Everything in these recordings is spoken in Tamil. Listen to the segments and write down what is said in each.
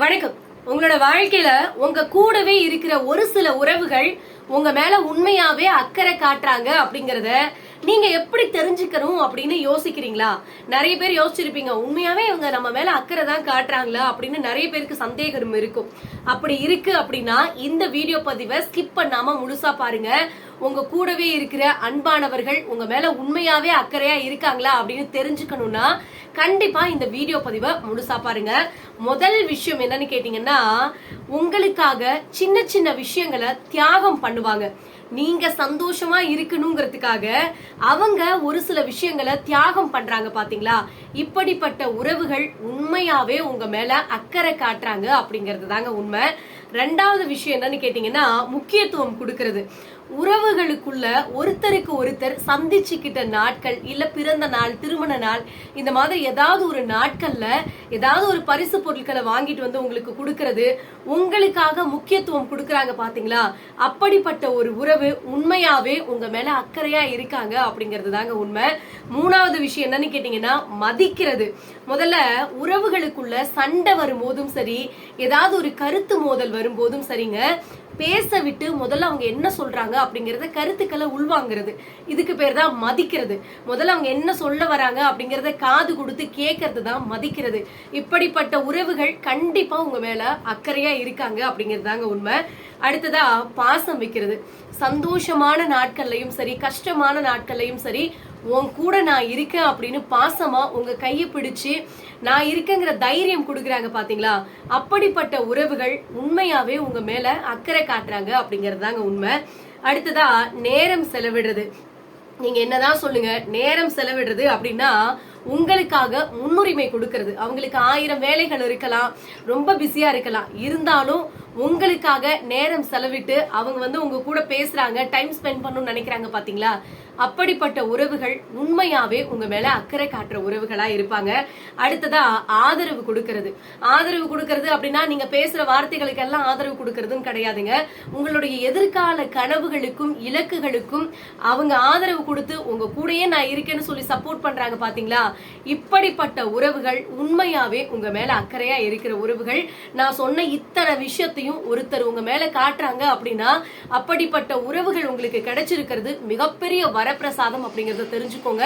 வணக்கம். உங்களோட வாழ்க்கையில உங்க கூடவே இருக்கிற ஒரு சில உறவுகள் உங்க மேல உண்மையாவே அக்கறை காட்டுறாங்க அப்படிங்கறத நீங்க எப்படி தெரிஞ்சுக்கணும் அப்படின்னு யோசிக்கிறீங்களா? நிறைய பேர் யோசிச்சிருப்பீங்க உண்மையாவே இவங்க நம்ம மேல அக்கறை தான் காட்டுறாங்களா அப்படின்னு நிறைய பேருக்கு சந்தேகம் இருக்கும். அப்படி இருக்கு அப்படின்னா இந்த வீடியோ பதிவை ஸ்கிப் பண்ணாம முழுசா பாருங்க. உங்க கூடவே இருக்கிற அன்பானவர்கள் உங்க மேல உண்மையாவே அக்கறையா இருக்காங்களா அப்படின்னு தெரிஞ்சுக்கணும்னா கண்டிப்பா இந்த வீடியோ பதிவை முழுசா பாருங்க. முதல் விஷயம் என்னன்னு கேட்டீங்கன்னா உங்களுக்காக சின்ன சின்ன விஷயங்களை தியாகம் பண்ணுவாங்க. நீங்க சந்தோஷமா இருக்கணுங்கிறதுக்காக அவங்க ஒரு சில விஷயங்களை தியாகம் பண்றாங்க பாத்தீங்களா? இப்படிப்பட்ட உறவுகள் உண்மையாவே உங்க மேல அக்கறை காட்டுறாங்க அப்படிங்கிறது தாங்க உண்மை. ரெண்டாவது விஷயம் என்னன்னு கேட்டீங்கன்னா முக்கியத்துவம் கொடுக்கறது. உறவுகளுக்குள்ள ஒருத்தருக்கு ஒருத்தர் சந்திச்சுக்கிட்ட நாட்கள் இல்ல பிறந்த நாள் திருமண நாள் இந்த மாதிரி ஏதாவது ஒரு நாட்கள்ல ஏதாவது ஒரு பரிசு பொருட்களை வாங்கிட்டு வந்து உங்களுக்கு கொடுக்கறது உங்களுக்காக முக்கியத்துவம் கொடுக்கறாங்க பாத்தீங்களா? அப்படிப்பட்ட ஒரு உறவு உண்மையாவே உங்க மேல அக்கறையா இருக்காங்க அப்படிங்கிறது தாங்க உண்மை. மூணாவது விஷயம் என்னன்னு கேட்டீங்கன்னா மதிக்கிறது. முதல்ல உறவுகளுக்குள்ள சண்டை வரும்போதும் சரி ஏதாவது ஒரு கருத்து மோதல் வரும்போதும் சரிங்க. பேச விட்டு முதல்ல அவங்க என்ன சொல்றாங்க அப்படிங்கறத கருத்துக்களை உள்வாங்கிறது. இதுக்கு பேர் தான் மதிக்கிறது. முதல்ல அவங்க என்ன சொல்ல வராங்க அப்படிங்கறத காது கொடுத்து கேட்கறது தான் மதிக்கிறது. இப்படிப்பட்ட உறவுகள் கண்டிப்பா உங்க மேல அக்கறையா இருக்காங்க அப்படிங்கிறது தாங்க உண்மை. அடுத்ததா பாசம் வைக்கிறது. சந்தோஷமான நாட்கள்லையும் சரி கஷ்டமான நாட்கள்லையும் சரி உன் கூட நான் இருக்கேன் அப்படின்னு பாசமா உங்க கையை பிடிச்சு நான் இருக்கேங்கிற தைரியம் கொடுக்குறாங்க பாத்தீங்களா? அப்படிப்பட்ட உறவுகள் உண்மையாவே உங்க மேல அக்கறை காட்டுறாங்க அப்படிங்கிறது தாங்க உண்மை. அடுத்ததா நேரம் செலவிடுறது. நீங்க என்னதான் சொல்லுங்க நேரம் செலவிடுறது அப்படின்னா உங்களுக்காக முன்னுரிமை கொடுக்கறது. அவங்களுக்கு ஆயிரம் வேலைகள் இருக்கலாம் ரொம்ப பிஸியா இருக்கலாம். இருந்தாலும் உங்களுக்காக நேரம் செலவிட்டு அவங்க வந்து உங்க கூட பேசுறாங்க டைம் ஸ்பெண்ட் பண்ணணும்னு நினைக்கிறாங்க பாத்தீங்களா? அப்படிப்பட்ட உறவுகள் உண்மையாவே உங்க மேல அக்கறை காட்டுற உறவுகளா இருப்பாங்க. அடுத்ததா ஆதரவு கொடுக்கறது. ஆதரவு கொடுக்கறது அப்படின்னா நீங்க பேசுற வார்த்தைகளுக்கு எல்லாம் ஆதரவு கொடுக்கறதுன்னு கிடையாதுங்க. உங்களுடைய எதிர்கால கனவுகளுக்கும் இலக்குகளுக்கும் அவங்க ஆதரவு கொடுத்து உங்க கூடயே நான் இருக்கேன்னு சொல்லி சப்போர்ட் பண்றாங்க பாத்தீங்களா? இப்படிப்பட்ட உறவுகள் உண்மையாவே உங்க மேல அக்கறையா இருக்கிற உறவுகள். நான் சொன்ன இத்தனை விஷயத்தையும் ஒருத்தர் உங்க மேல காட்டுறாங்க அப்படின்னா அப்படிப்பட்ட உறவுகள் உங்களுக்கு கிடைச்சிருக்கிறது மிகப்பெரிய வரப்பிரசாதம் அப்படிங்கறத தெரிஞ்சுக்கோங்க.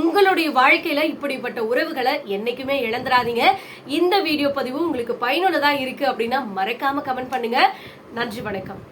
உங்களுடைய வாழ்க்கையில இப்படிப்பட்ட உறவுகளை என்னைக்குமே இழந்துடாதீங்க. இந்த வீடியோ பதிவு உங்களுக்கு பயனுள்ளதா இருக்கு அப்படின்னா மறக்காம கமெண்ட் பண்ணுங்க. நன்றி வணக்கம்.